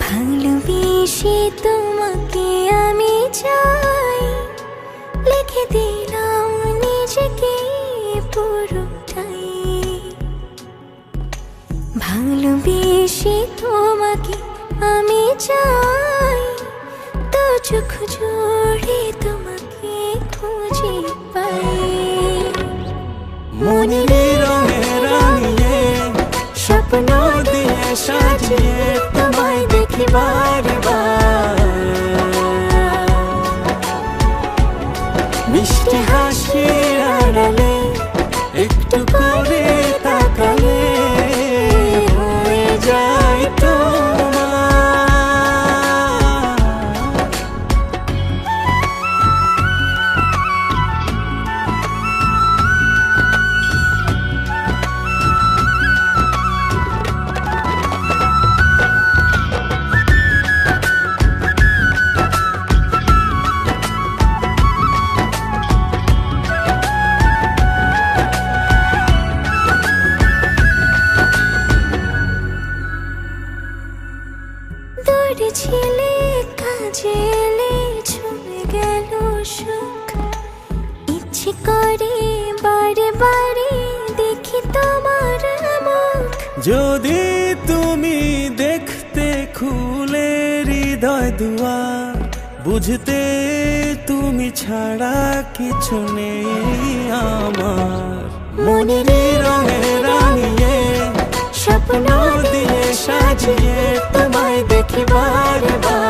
ভালোবেসে তোমাকে আমি চাই। লিখে দিলাম নিজেকে পুরোটাই। ভালোবেসে তোমাকে আমি চাই। তো চোখ জোড়ে তোমাকে হাসি আড়ালে একটু করে দূরে ছিলে কাজে এলে ছুঁয়ে গেল সুখ। ইচ্ছে করে বারে বারে দেখি তোমার মুখ। যদি তুমি দেখতে খুলে হৃদয় দুয়ার বুঝতে তুমি ছাড়া কিছু নেই আমার। মনের রঙে রাঙিয়ে স্বপ্ন দিয়ে সাজিয়ে তোমায় দেখি বারবার